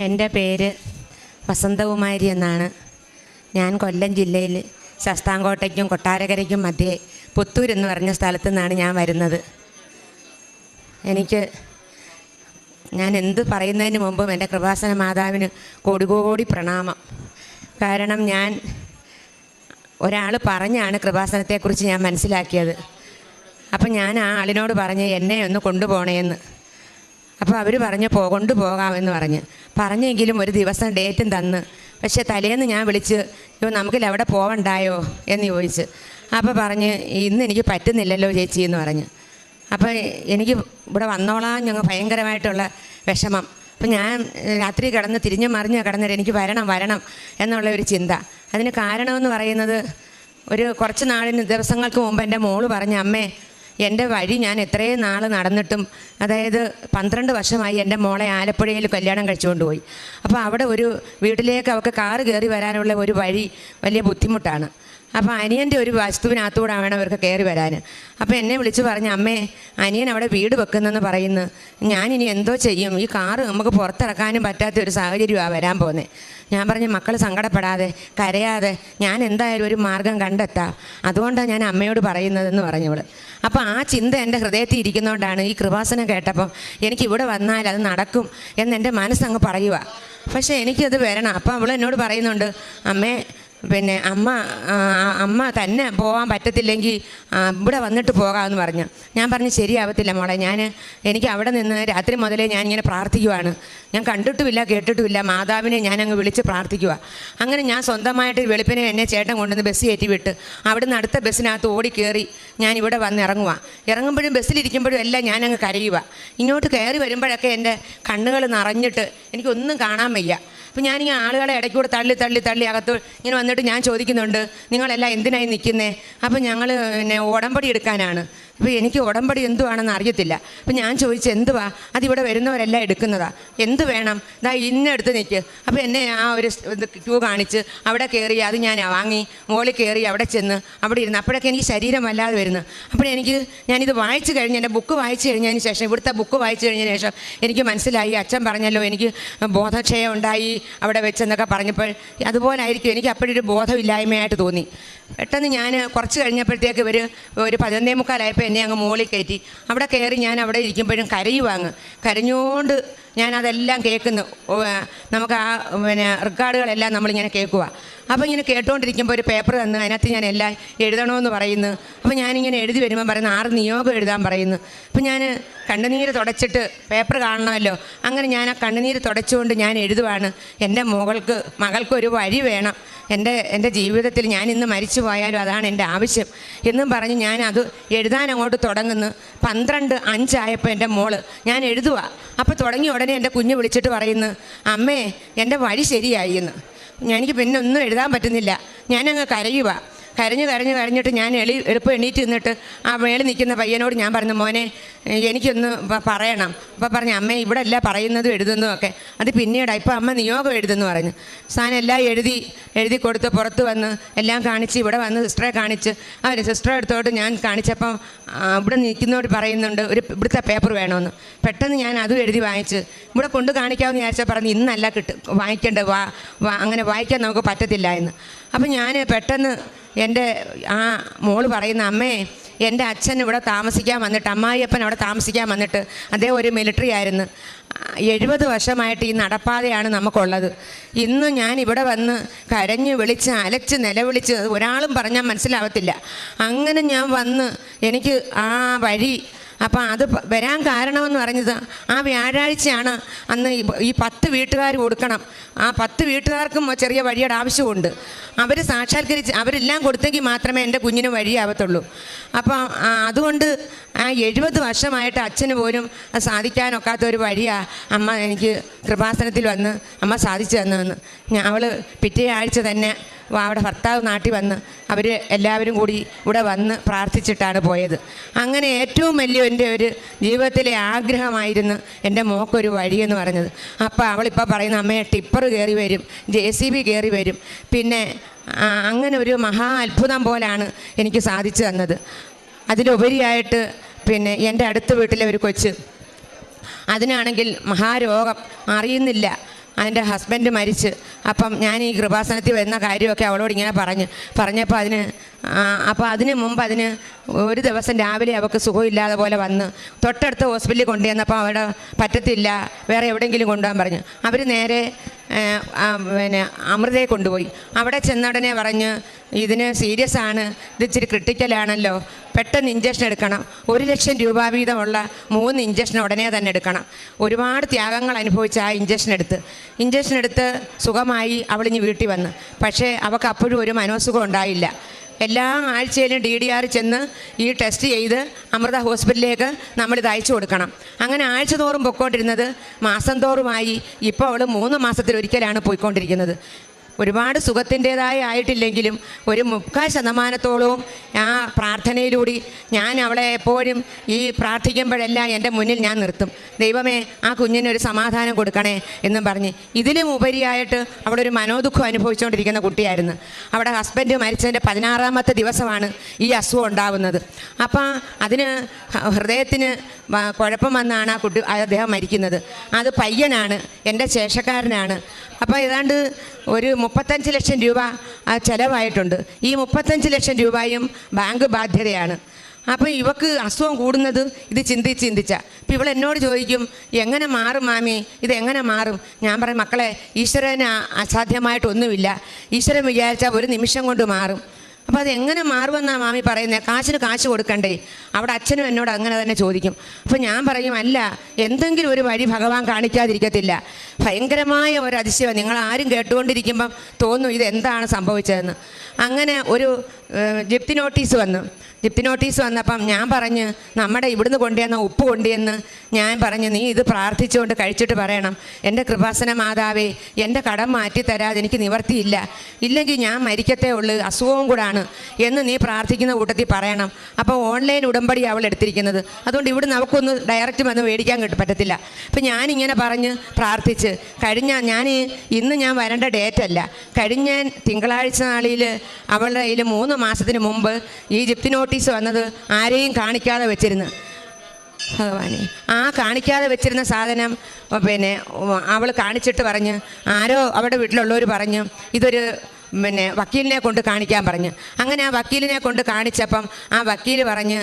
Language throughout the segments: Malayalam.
എന്റെ പേര് വസന്തകുമാരി എന്നാണ്. ഞാൻ കൊല്ലം ജില്ലയിൽ ശസ്താംകോട്ടയ്ക്കും കൊട്ടാരക്കരയ്ക്കും മധ്യേ പുത്തൂർ എന്ന് പറഞ്ഞ സ്ഥലത്തു നിന്നാണ് ഞാൻ വരുന്നത്. എനിക്ക് ഞാൻ എന്ത് പറയുന്നതിന് മുമ്പും എന്റെ കൃപാസന മാതാവിന് കോടി കോടി പ്രണാമം. കാരണം ഞാൻ ഒരാൾ പറഞ്ഞാണ് കൃപാസനത്തെക്കുറിച്ച് ഞാൻ മനസ്സിലാക്കിയത്. അപ്പം ഞാൻ ആ ആളിനോട് പറഞ്ഞ് എന്നെ ഒന്ന് കൊണ്ടുപോകണേന്ന്. അപ്പോൾ അവർ പറഞ്ഞ് പോ കൊണ്ടുപോകാമെന്ന് പറഞ്ഞ്. പറഞ്ഞെങ്കിലും ഒരു ദിവസം ഡേറ്റും തന്ന്. പക്ഷേ തലേന്ന് ഞാൻ വിളിച്ച് ഇപ്പോൾ നമുക്കിൽ അവിടെ പോവണ്ടായോ? എന്ന് ചോദിച്ച്. അപ്പോൾ പറഞ്ഞ് ഇന്ന് എനിക്ക് പറ്റുന്നില്ലല്ലോ ചേച്ചി എന്ന് പറഞ്ഞ്. അപ്പോൾ എനിക്ക് ഇവിടെ വന്നോളാം ഞങ്ങൾ ഭയങ്കരമായിട്ടുള്ള വിഷമം. അപ്പം ഞാൻ രാത്രി കിടന്ന് തിരിഞ്ഞു മറിഞ്ഞ് കിടന്നിട്ട് എനിക്ക് വരണം വരണം എന്നുള്ള ഒരു ചിന്ത. അതിന് കാരണമെന്ന് പറയുന്നത് ഒരു കുറച്ച് നാളിന് ദിവസങ്ങൾക്ക് മുമ്പ് എന്റെ മോൾ പറഞ്ഞ അമ്മേ എന്റെ വഴി ഞാൻ എത്രയും നാൾ നടന്നിട്ടും അതായത് പന്ത്രണ്ട് വർഷമായി എന്റെ മോളെ ആലപ്പുഴയിൽ കല്യാണം കഴിച്ചുകൊണ്ട് പോയി. അപ്പോൾ അവിടെ ഒരു വീട്ടിലേക്ക് അവൾക്ക് കാറ് കയറി വരാനുള്ള ഒരു വഴി വലിയ ബുദ്ധിമുട്ടാണ്. അപ്പോൾ അനിയന്റെ ഒരു വസ്തുവിനകത്തൂടെ വേണം അവർക്ക് കയറി വരാൻ അപ്പോൾ എന്നെ വിളിച്ച് പറഞ്ഞ അമ്മേ അനിയൻ അവിടെ വീട് വെക്കുന്നെന്ന് പറയുന്നു. ഞാനിനി എന്തോ ചെയ്യും? ഈ കാറ് നമുക്ക് പുറത്തിറക്കാനും പറ്റാത്ത ഒരു സാഹചര്യമാണ് വരാൻ പോകുന്നത് ഞാൻ പറഞ്ഞു മക്കൾ സങ്കടപ്പെടാതെ കരയാതെ ഞാൻ എന്തായാലും ഒരു മാർഗം കണ്ടെത്താം. അതുകൊണ്ടാണ് ഞാൻ അമ്മയോട് പറയുന്നതെന്ന് പറഞ്ഞവൾ അപ്പോൾ ആ ചിന്ത എന്റെ ഹൃദയത്തിൽ ഇരിക്കുന്നതുകൊണ്ടാണ് ഈ കൃപാസനം കേട്ടപ്പം എനിക്ക് ഇവിടെ വന്നാൽ അത് നടക്കും എന്ന് എന്റെ മനസ്സങ്ങ് പറയുക പക്ഷേ എനിക്കത് വരണം. അപ്പം അവൾ എന്നോട് പറയുന്നുണ്ട് അമ്മേ പിന്നെ അമ്മ അമ്മ തന്നെ പോകാൻ പറ്റത്തില്ലെങ്കിൽ ഇവിടെ വന്നിട്ട് പോകാമെന്ന് പറഞ്ഞു. ഞാൻ പറഞ്ഞു ശരിയാവത്തില്ല മോളെ ഞാൻ എനിക്ക് അവിടെ നിന്ന് രാത്രി മുതലേ ഞാൻ ഇങ്ങനെ പ്രാർത്ഥിക്കുവാണ്. ഞാൻ കണ്ടിട്ടുമില്ല കേട്ടിട്ടുമില്ല മാതാവിനെ ഞാൻ വിളിച്ച് പ്രാർത്ഥിക്കുക അങ്ങനെ ഞാൻ സ്വന്തമായിട്ട് വെളുപ്പിനെ എന്നെ ചേട്ടൻ കൊണ്ടുവന്ന് ബസ് കയറ്റി വിട്ട് അവിടുന്ന് അടുത്ത ബസ്സിനകത്ത് ഓടി കയറി ഞാൻ ഇവിടെ വന്ന് ഇറങ്ങുക ഇറങ്ങുമ്പോഴും ബസ്സിലിരിക്കുമ്പോഴും എല്ലാം ഞാൻ കരയുക ഇങ്ങോട്ട് കയറി വരുമ്പോഴൊക്കെ എന്റെ കണ്ണുകൾ നിറഞ്ഞിട്ട് എനിക്കൊന്നും കാണാൻ വയ്യ. അപ്പം ഞാനിങ്ങനെ ആളുകളെ ഇടയ്ക്കൂടെ തള്ളി തള്ളി തള്ളി അകത്ത് ഇങ്ങനെ വന്നിട്ട് ഞാൻ ചോദിക്കുന്നുണ്ട് നിങ്ങളെല്ലാം എന്തിനായി നിൽക്കുന്നേ? അപ്പം ഞങ്ങൾ പിന്നെ ഉടമ്പടി എടുക്കാനാണ്. അപ്പോൾ എനിക്ക് ഉടമ്പടി എന്തുവാണെന്ന് അറിയത്തില്ല. അപ്പം ഞാൻ ചോദിച്ചു എന്തുവാ? അതിവിടെ വരുന്നവരെല്ലാം എടുക്കുന്നതാ. എന്ത് വേണം? ഇതാ ഇന്നെടുത്ത് നിൽക്ക് അപ്പോൾ എന്നെ ആ ഒരു ക്യൂ കാണിച്ച് അവിടെ കയറി അത് ഞാൻ വാങ്ങി. മുകളിൽ കയറി അവിടെ ചെന്ന് അവിടെ ഇരുന്ന്. അപ്പോഴൊക്കെ എനിക്ക് ശരീരം വല്ലാതെ വരുന്നു. അപ്പോഴെനിക്ക് ഞാനിത് വായിച്ചു കഴിഞ്ഞ് എന്റെ ബുക്ക് വായിച്ചു കഴിഞ്ഞതിന് ശേഷം ഇവിടുത്തെ ബുക്ക് വായിച്ചു കഴിഞ്ഞതിന് ശേഷം എനിക്ക് മനസ്സിലായി. അച്ഛൻ പറഞ്ഞല്ലോ എനിക്ക് ബോധക്ഷയം ഉണ്ടായി അവിടെ വെച്ചെന്നൊക്കെ പറഞ്ഞപ്പോൾ അതുപോലെ അതുപോലായിരിക്കും. എനിക്ക് അപ്പോഴൊരു ബോധമില്ലായ്മയായിട്ട് തോന്നി. പെട്ടെന്ന് ഞാൻ കുറച്ച് കഴിഞ്ഞപ്പോഴത്തേക്ക് ഒരു ഒരു പതിനൊന്നേ മുക്കാലായപ്പോൾ എന്നെ അങ്ങ് മുകളിൽ കയറ്റി. അവിടെ കയറി ഞാൻ അവിടെ ഇരിക്കുമ്പോഴും കരയുവാങ്ങ്. കരഞ്ഞുകൊണ്ട് ഞാൻ അതെല്ലാം കേൾക്കുന്നു നമുക്ക് ആ പിന്നെ റെക്കോർഡുകളെല്ലാം നമ്മളിങ്ങനെ കേൾക്കുക അപ്പോൾ ഇങ്ങനെ കേട്ടുകൊണ്ടിരിക്കുമ്പോൾ ഒരു പേപ്പർ തന്ന് അതിനകത്ത് ഞാൻ എല്ലാം എഴുതണമെന്ന് പറയുന്നു. അപ്പോൾ ഞാനിങ്ങനെ എഴുതി വരുമ്പോൾ പറയുന്നു ആറ് നിയോഗം എഴുതാൻ പറയുന്നു. അപ്പോൾ ഞാൻ കണ്ണുനീര് തുടച്ചിട്ട് പേപ്പർ കാണണമല്ലോ. അങ്ങനെ ഞാൻ ആ കണ്ണുനീര് തുടച്ചുകൊണ്ട് ഞാൻ എഴുതുവാണ്. എന്റെ മകൾക്ക് മകൾക്ക് ഒരു വഴി വേണം. എന്റെ എന്റെ ജീവിതത്തിൽ ഞാൻ ഇന്ന് മരിച്ചു പോയാലും അതാണ് എന്റെ ആവശ്യം. എന്നും പറഞ്ഞ് ഞാൻ അത് എഴുതാൻ അങ്ങോട്ട് തുടങ്ങുന്നു. പന്ത്രണ്ട് അഞ്ചായപ്പോൾ എന്റെ മോൾ. ഞാൻ എഴുതുക അപ്പോൾ തുടങ്ങിയ ഉടനെ എന്റെ കുഞ്ഞ് വിളിച്ചിട്ട് പറയുന്നു അമ്മേ എന്റെ വഴി ശരിയായി എന്ന്. എനിക്ക് പിന്നെ ഒന്നും എഴുതാൻ പറ്റുന്നില്ല. ഞാനങ്ങ് കരയുക കരഞ്ഞ് കരഞ്ഞ് കരഞ്ഞിട്ട് ഞാൻ എളി എളുപ്പം എണീറ്റ് നിന്നിട്ട് ആ മേളിൽ നിൽക്കുന്ന പയ്യനോട് ഞാൻ പറഞ്ഞു മോനെ എനിക്കൊന്ന് പറയണം. അപ്പോൾ പറഞ്ഞു അമ്മ ഇവിടെ അല്ല പറയുന്നതും എഴുതുന്നതും ഒക്കെ. അത് പിന്നീടാണ് ഇപ്പോൾ അമ്മ നിയോഗം എഴുതുന്നു പറഞ്ഞു. സാധനം എല്ലാം എഴുതി എഴുതി കൊടുത്ത് പുറത്ത് വന്ന് എല്ലാം കാണിച്ച് ഇവിടെ വന്ന് സിസ്റ്ററെ കാണിച്ച്. അവർ സിസ്റ്ററെ അടുത്തോട്ട് ഞാൻ കാണിച്ചപ്പം ആ, ഇവിടെ നിൽക്കുന്നവർ പറയുന്നുണ്ട് ഒരു ഇവിടുത്തെ പേപ്പർ വേണമെന്ന് പെട്ടെന്ന് ഞാൻ അതും എഴുതി വാങ്ങിച്ച് ഇവിടെ കൊണ്ട് കാണിക്കാമെന്ന് വിചാരിച്ചാൽ പറഞ്ഞു ഇന്നല്ല കിട്ടും വാങ്ങിക്കേണ്ട വാ- അങ്ങനെ വായിക്കാൻ നമുക്ക് പറ്റത്തില്ല എന്ന്. അപ്പം ഞാൻ പെട്ടെന്ന് എന്റെ ആ മോൾ പറയുന്ന അമ്മേ എന്റെ അച്ഛൻ ഇവിടെ താമസിക്കാൻ വന്നിട്ട് അമ്മായിയപ്പൻ അവിടെ താമസിക്കാൻ വന്നിട്ട് അദ്ദേഹം ഒരു മിലിറ്ററി ആയിരുന്നു. എഴുപത് വർഷമായിട്ട് ഈ നടപ്പാതയാണ് നമുക്കുള്ളത്. ഇന്ന് ഞാൻ ഇവിടെ വന്ന് കരഞ്ഞ് വിളിച്ച് അലച്ച് നിലവിളിച്ച് ഒരാളും പറഞ്ഞാൽ മനസ്സിലാവത്തില്ല. അങ്ങനെ ഞാൻ വന്ന് എനിക്ക് ആ വഴി അപ്പം അത് വരാൻ കാരണമെന്ന് പറഞ്ഞത് ആ വ്യാഴാഴ്ചയാണ് അന്ന് ഈ പത്ത് വീട്ടുകാർ കൊടുക്കണം. ആ പത്ത് വീട്ടുകാർക്കും ചെറിയ വഴിയുടെ ആവശ്യമുണ്ട്. അവർ സാക്ഷാത്കരിച്ച് അവരെല്ലാം കൊടുത്തെങ്കിൽ മാത്രമേ എന്റെ കുഞ്ഞിന് വഴിയാവത്തുള്ളൂ അപ്പോൾ അതുകൊണ്ട് ആ എഴുപത് വർഷമായിട്ട് അച്ഛന് പോലും അത് സാധിക്കാനൊക്കാത്ത ഒരു വഴിയാണ് അമ്മ എനിക്ക് കൃപാസനത്തിൽ വന്ന് അമ്മ സാധിച്ചു തന്നതെന്ന്. അവൾ പിറ്റേ ആഴ്ച തന്നെ അവിടെ ഭർത്താവ് നാട്ടിൽ വന്ന് അവർ എല്ലാവരും കൂടി ഇവിടെ വന്ന് പ്രാർത്ഥിച്ചിട്ടാണ് പോയത്. അങ്ങനെ ഏറ്റവും വലിയ എന്റെ ഒരു ജീവിതത്തിലെ ആഗ്രഹമായിരുന്നു എന്റെ മോക്കൊരു വഴിയെന്ന് പറഞ്ഞത്. അപ്പോൾ അവളിപ്പോൾ പറയുന്ന അമ്മയെ ടിപ്പർ കയറി വരും ജെ സി ബി കയറി വരും. പിന്നെ അങ്ങനെ ഒരു മഹാ അത്ഭുതം പോലാണ് എനിക്ക് സാധിച്ചു തന്നത്. അതിലുപരിയായിട്ട് പിന്നെ എന്റെ അടുത്ത വീട്ടിലെ ഒരു കൊച്ച് അതിനാണെങ്കിൽ മഹാരോഗം അറിയുന്നില്ല. അതിന്റെ ഹസ്ബൻഡ് മരിച്ച്. അപ്പം ഞാൻ ഈ കൃപാസനത്തിൽ വരുന്ന കാര്യമൊക്കെ അവളോട് ഇങ്ങനെ പറഞ്ഞ്. പറഞ്ഞപ്പോൾ അതിന് അപ്പോൾ അതിന് മുമ്പ് അതിന് ഒരു ദിവസം രാവിലെ അവൾക്ക് സുഖമില്ലാതെ പോലെ വന്ന് തൊട്ടടുത്ത് ഹോസ്പിറ്റലിൽ കൊണ്ടുവന്നപ്പോൾ അവിടെ പറ്റത്തില്ല വേറെ എവിടെയെങ്കിലും കൊണ്ടുപോകാൻ പറഞ്ഞു. അവർ നേരെ പിന്നെ അമൃതയെ കൊണ്ടുപോയി. അവിടെ ചെന്നടനെ പറഞ്ഞ് ഇതിന് സീരിയസ് ആണ്. ഇത് ഇച്ചിരി ക്രിട്ടിക്കലാണല്ലോ പെട്ടെന്ന് ഇഞ്ചക്ഷൻ എടുക്കണം. ഒരു ലക്ഷം രൂപ വീതമുള്ള മൂന്ന് ഇഞ്ചക്ഷൻ ഉടനെ തന്നെ എടുക്കണം. ഒരുപാട് ത്യാഗങ്ങൾ അനുഭവിച്ച ആ ഇഞ്ചക്ഷൻ എടുത്ത്. ഇഞ്ചക്ഷൻ എടുത്ത് സുഖമായി അവളിഞ്ഞ് വീട്ടിൽ വന്ന്. പക്ഷേ അവൾക്ക് അപ്പോഴും ഒരു മനോസുഖം ഉണ്ടായില്ല. എല്ലാ ആഴ്ചയിലും ഡി ഡി ആർ ചെന്ന് ഈ ടെസ്റ്റ് ചെയ്ത് അമൃത ഹോസ്പിറ്റലിലേക്ക് നമ്മളിത് അയച്ചു കൊടുക്കണം. അങ്ങനെ ആഴ്ച തോറും പൊയ്ക്കൊണ്ടിരുന്നത് മാസം തോറുമായി ഇപ്പോൾ അവൾ മൂന്ന് മാസത്തിലൊരിക്കലാണ് പോയിക്കൊണ്ടിരിക്കുന്നത്. ഒരുപാട് സുഖത്തിന്റെതായി ആയിട്ടില്ലെങ്കിലും ഒരു മുക്കാൽ ശതമാനത്തോളവും ആ പ്രാർത്ഥനയിലൂടെ ഞാൻ അവളെ എപ്പോഴും ഈ പ്രാർത്ഥിക്കുമ്പോഴെല്ലാം എന്റെ മുന്നിൽ ഞാൻ നിർത്തും. ദൈവമേ ആ കുഞ്ഞിനൊരു സമാധാനം കൊടുക്കണേ എന്നും പറഞ്ഞ് ഇതിലും ഉപരിയായിട്ട് അവളൊരു മനോദുഃഖം അനുഭവിച്ചുകൊണ്ടിരിക്കുന്ന കുട്ടിയായിരുന്നു. അവിടെ ഹസ്ബൻഡ് മരിച്ചതിന്റെ പതിനാറാമത്തെ ദിവസമാണ് ഈ അസുഖം ഉണ്ടാവുന്നത്. അപ്പം അതിന് ഹൃദയത്തിന് കുഴപ്പം വന്നാണ് ആ കുട്ടി അദ്ദേഹം മരിക്കുന്നത്. അത് പയ്യനാണ് എന്റെ ശേഷക്കാരനാണ്. അപ്പോൾ ഏതാണ്ട് ഒരു മുപ്പത്തഞ്ച് ലക്ഷം രൂപ ആ, ചെലവായിട്ടുണ്ട്. ഈ മുപ്പത്തഞ്ച് ലക്ഷം രൂപയും ബാങ്ക് ബാധ്യതയാണ്. അപ്പോൾ ഇവക്ക് അസുഖം കൂടുന്നത് ഇത് ചിന്തിച്ച് ചിന്തിച്ച. അപ്പം ഇവൾ എന്നോട് ചോദിക്കും എങ്ങനെ മാറും മാമി? ഇത് എങ്ങനെ മാറും? ഞാൻ പറയും മക്കളെ ഈശ്വരന് അസാധ്യമായിട്ടൊന്നുമില്ല ഈശ്വരൻ വിചാരിച്ചാൽ ഒരു നിമിഷം കൊണ്ട് മാറും. അപ്പോൾ അതെങ്ങനെ മാറുമെന്നാണ് മാമി പറയുന്നത് കാശിന് കാശ് കൊടുക്കണ്ടേ. അവിടെ അച്ഛനും എന്നോട് അങ്ങനെ തന്നെ ചോദിക്കും. അപ്പോൾ ഞാൻ പറയും അല്ല എന്തെങ്കിലും ഒരു വഴി ഭഗവാൻ കാണിക്കാതിരിക്കത്തില്ല. ഭയങ്കരമായ ഒരു അതിശയം നിങ്ങൾ ആരും കേട്ടുകൊണ്ടിരിക്കുമ്പം തോന്നും ഇത് എന്താണ് സംഭവിച്ചതെന്ന്. അങ്ങനെ ഒരു ജപ്തി നോട്ടീസ് വന്നു. ജപ്തി നോട്ടീസ് വന്നപ്പം ഞാൻ പറഞ്ഞ് നമ്മുടെ ഇവിടുന്ന് കൊണ്ടുവന്ന ഉപ്പ് കൊണ്ടുവന്ന് ഞാൻ പറഞ്ഞു നീ ഇത് പ്രാർത്ഥിച്ചുകൊണ്ട് കഴിച്ചിട്ട് പറയണം. എന്റെ കൃപാസന മാതാവേ എന്റെ കടം മാറ്റി തരാതെ എനിക്ക് നിവർത്തിയില്ല. ഇല്ലെങ്കിൽ ഞാൻ മരിക്കത്തേ ഉള്ളൂ അസുഖവും കൂടാണ് എന്ന് നീ പ്രാർത്ഥിക്കുന്ന കൂട്ടത്തിൽ പറയണം. അപ്പോൾ ഓൺലൈൻ ഉടമ്പടി അവൾ എടുത്തിരിക്കുന്നത്. അതുകൊണ്ട് ഇവിടെ നമുക്കൊന്ന് ഡയറക്റ്റ് വന്ന് മേടിക്കാൻ കിട്ടും പറ്റത്തില്ല. അപ്പം ഞാനിങ്ങനെ പറഞ്ഞ് പ്രാർത്ഥിച്ച് കഴിഞ്ഞ ഞാൻ ഇന്ന് ഞാൻ വരേണ്ട ഡേറ്റ് അല്ല കഴിഞ്ഞ തിങ്കളാഴ്ച നാളിൽ അവളുടെ കയ്യിൽ മൂന്ന് മാസത്തിന് മുമ്പ് ഈജിപ്തി ജിപ്തി നോട്ടീസ് വന്നത് ആരെയും കാണിക്കാതെ വെച്ചിരുന്നു ഭഗവാനെ. ആ കാണിക്കാതെ വെച്ചിരുന്ന സാധനം പിന്നെ അവൾ കാണിച്ചിട്ട് പറഞ്ഞ് ആരോ അവിടെ വീട്ടിലുള്ളവർ പറഞ്ഞു ഇതൊരു പിന്നെ വക്കീലിനെ കൊണ്ട് കാണിക്കാൻ പറഞ്ഞു. അങ്ങനെ ആ വക്കീലിനെ കൊണ്ട് കാണിച്ചപ്പം ആ വക്കീൽ പറഞ്ഞ്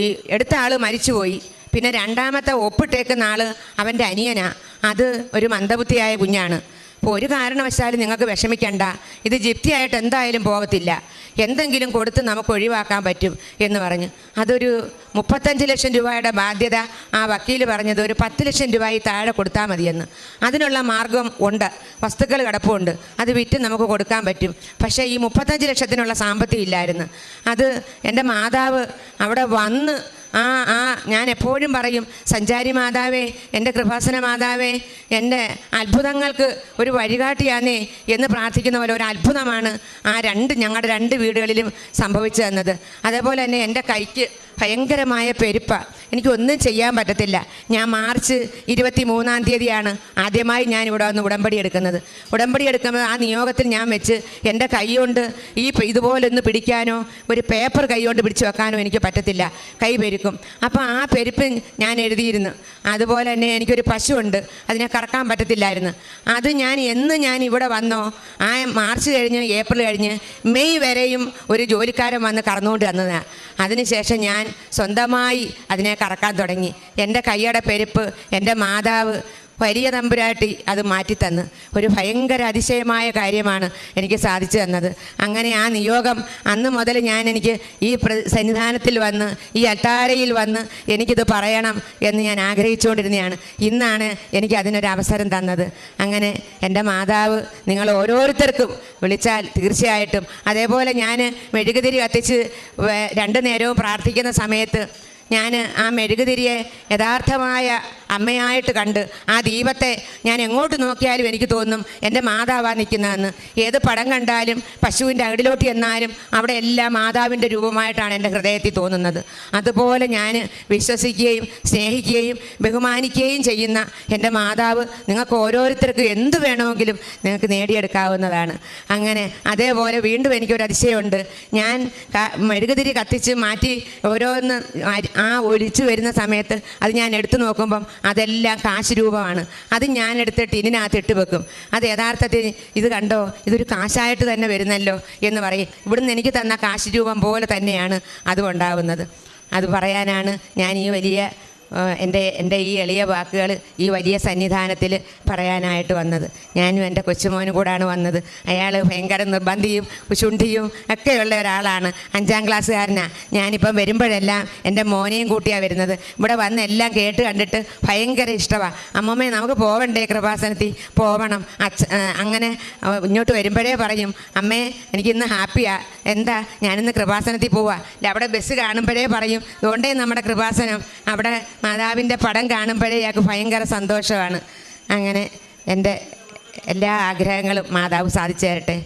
ഈ എടുത്ത ആൾ മരിച്ചുപോയി. പിന്നെ രണ്ടാമത്തെ ഒപ്പിട്ടേക്കുന്ന ആൾ അവന്റെ അനിയനാ. അത് ഒരു മന്ദബുദ്ധിയായ കുഞ്ഞാണ്. അപ്പോൾ ഒരു കാരണവശാലും നിങ്ങൾക്ക് വിഷമിക്കണ്ട. ഇത് ജിപ്തിയായിട്ട് എന്തായാലും പോകത്തില്ല എന്തെങ്കിലും കൊടുത്ത് നമുക്ക് ഒഴിവാക്കാൻ പറ്റും എന്ന് പറഞ്ഞു. അതൊരു മുപ്പത്തഞ്ച് ലക്ഷം രൂപയുടെ ബാധ്യത. ആ വക്കീൽ പറഞ്ഞത് ഒരു പത്ത് ലക്ഷം രൂപയിൽ താഴെ കൊടുത്താൽ മതിയെന്ന്. അതിനുള്ള മാർഗം ഉണ്ട്. വസ്തുക്കൾ കിടപ്പുണ്ട്. അത് വിറ്റ് നമുക്ക് കൊടുക്കാൻ പറ്റും. പക്ഷേ ഈ മുപ്പത്തഞ്ച് ലക്ഷത്തിനുള്ള സാമ്പത്തികം ഇല്ലായിരുന്നു. അത് എന്റെ മാതാവ് അവിടെ വന്ന് ആ ആ ഞാൻ എപ്പോഴും പറയും സഞ്ചാരി മാതാവേ എന്റെ കൃപാസന മാതാവേ എന്റെ അത്ഭുതങ്ങൾക്ക് ഒരു വഴികാട്ടിയാന്നേ എന്ന് പ്രാർത്ഥിക്കുന്ന പോലെ ഒരു അത്ഭുതമാണ് ആ രണ്ട് ഞങ്ങളുടെ രണ്ട് വീടുകളിലും സംഭവിച്ചു തന്നത് അതേപോലെ തന്നെ എന്റെ കൈക്ക് ഭയങ്കരമായ പെരുപ്പ. എനിക്കൊന്നും ചെയ്യാൻ പറ്റത്തില്ല. ഞാൻ മാർച്ച് ഇരുപത്തി മൂന്നാം തീയതിയാണ് ആദ്യമായി ഞാൻ ഇവിടെ വന്ന് ഉടമ്പടി എടുക്കുന്നത്. ഉടമ്പടി എടുക്കുമ്പോൾ ആ നിയോഗത്തിൽ ഞാൻ വെച്ച് എന്റെ കൈ കൊണ്ട് ഈ ഇതുപോലൊന്ന് പിടിക്കാനോ ഒരു പേപ്പർ കൈ കൊണ്ട് പിടിച്ചു വെക്കാനോ എനിക്ക് പറ്റത്തില്ല. കൈ പെരുക്കും. അപ്പോൾ ആ പെരുപ്പ് ഞാൻ എഴുതിയിരുന്നു. അതുപോലെ തന്നെ എനിക്കൊരു പശുവുണ്ട്. അതിനെ കറക്കാൻ പറ്റത്തില്ലായിരുന്നു. അത് ഞാൻ എന്ന് ഞാൻ ഇവിടെ വന്നോ ആ മാർച്ച് കഴിഞ്ഞ് ഏപ്രിൽ കഴിഞ്ഞ് മെയ് വരെയും ഒരു ജോലിക്കാരൻ വന്ന് കറന്നുകൊണ്ട് വന്നതാണ് അതിനുശേഷം ഞാൻ സ്വന്തമായി അതിനെ കറക്കാൻ തുടങ്ങി. എന്റെ കൈയുടെ പെരുപ്പ് എന്റെ മാതാവ് വലിയ തമ്പുരാട്ടി അത് മാറ്റിത്തന്ന്. ഒരു ഭയങ്കര അതിശയമായ കാര്യമാണ് എനിക്ക് സാധിച്ചു തന്നത്. അങ്ങനെ ആ നിയോഗം അന്ന് മുതൽ ഞാൻ എനിക്ക് ഈ സന്നിധാനത്തിൽ വന്ന് ഈ അട്ടാരയിൽ വന്ന് എനിക്കിത് പറയണം എന്ന് ഞാൻ ആഗ്രഹിച്ചുകൊണ്ടിരുന്നതാണ് ഇന്നാണ് എനിക്ക് അതിനൊരു അവസരം തന്നത്. അങ്ങനെ എന്റെ മാതാവ് നിങ്ങൾ ഓരോരുത്തർക്കും വിളിച്ചാൽ തീർച്ചയായിട്ടും. അതേപോലെ ഞാൻ മെഴുകുതിരി കത്തിച്ച് രണ്ടു നേരവും പ്രാർത്ഥിക്കുന്ന സമയത്ത് ഞാൻ ആ മെഴുകുതിരിയെ യഥാർത്ഥമായ അമ്മയായിട്ട് കണ്ട് ആ ദീപത്തെ ഞാൻ എങ്ങോട്ട് നോക്കിയാലും എനിക്ക് തോന്നും എന്റെ മാതാവാ നിൽക്കുന്നതെന്ന്. ഏത് പടം കണ്ടാലും പശുവിന്റെ അകിടിലോട്ട് ചെന്നാലും അവിടെ എല്ലാം മാതാവിന്റെ രൂപമായിട്ടാണ് എന്റെ ഹൃദയത്തിൽ തോന്നുന്നത്. അതുപോലെ ഞാൻ വിശ്വസിക്കുകയും സ്നേഹിക്കുകയും ബഹുമാനിക്കുകയും ചെയ്യുന്ന എന്റെ മാതാവ് നിങ്ങൾക്ക് ഓരോരുത്തർക്കും എന്ത് വേണമെങ്കിലും നിങ്ങൾക്ക് നേടിയെടുക്കാവുന്നതാണ്. അങ്ങനെ അതേപോലെ വീണ്ടും എനിക്കൊരു അതിശയമുണ്ട് ഞാൻ മെഴുകുതിരി കത്തിച്ച് മാറ്റി ഓരോന്ന് ആ ഒലിച്ചു വരുന്ന സമയത്ത് അത് ഞാൻ എടുത്തു നോക്കുമ്പം അതെല്ലാം കാശ് രൂപമാണ് അത് ഞാൻ എടുത്തിട്ട് ഇതിനകത്ത് ഇട്ട് വെക്കും. അത് യഥാർത്ഥത്തിൽ ഇത് കണ്ടോ? ഇതൊരു കാശായിട്ട് തന്നെ വരുന്നല്ലോ എന്ന് പറയും. ഇവിടുന്ന് എനിക്ക് തന്ന കാശ് രൂപം പോലെ തന്നെയാണ് അതും ഉണ്ടാവുന്നത്. അത് പറയാനാണ് ഞാൻ ഈ വലിയ എന്റെ എന്റെ ഈ എളിയ വാക്കുകൾ ഈ വലിയ സന്നിധാനത്തിൽ പറയാനായിട്ട് വന്നത്. ഞാനും എന്റെ കൊച്ചുമോനും കൂടാണ് വന്നത്. അയാൾ ഭയങ്കര നിർബന്ധിയും ശുണ്ഠിയും ഒക്കെയുള്ള ഒരാളാണ്. അഞ്ചാം ക്ലാസ്സുകാരനാണ് ഞാനിപ്പം വരുമ്പോഴെല്ലാം എന്റെ മോനെയും കൂട്ടിയാണ് വരുന്നത്. ഇവിടെ വന്ന് എല്ലാം കേട്ട് കണ്ടിട്ട് ഭയങ്കര ഇഷ്ടമാണ് അമ്മമ്മേ നമുക്ക് പോവണ്ടേ കൃപാസനത്തിൽ? പോവണം. അച്ഛ അങ്ങനെ ഇങ്ങോട്ട് വരുമ്പോഴേ പറയും അമ്മേ എനിക്കിന്ന് ഹാപ്പിയാ. എന്താ? ഞാനിന്ന് കൃപാസനത്തിൽ പോവാ. അവിടെ ബസ് കാണുമ്പോഴേ പറയും അതുകൊണ്ടേ നമ്മുടെ കൃപാസനം അവിടെ മാതാവിന്റെ പടം കാണുമ്പോഴേ ഇയാൾക്ക് ഭയങ്കര സന്തോഷമാണ്. അങ്ങനെ എന്റെ എല്ലാ ആഗ്രഹങ്ങളും മാതാവ് സാധിച്ചു തരട്ടെ.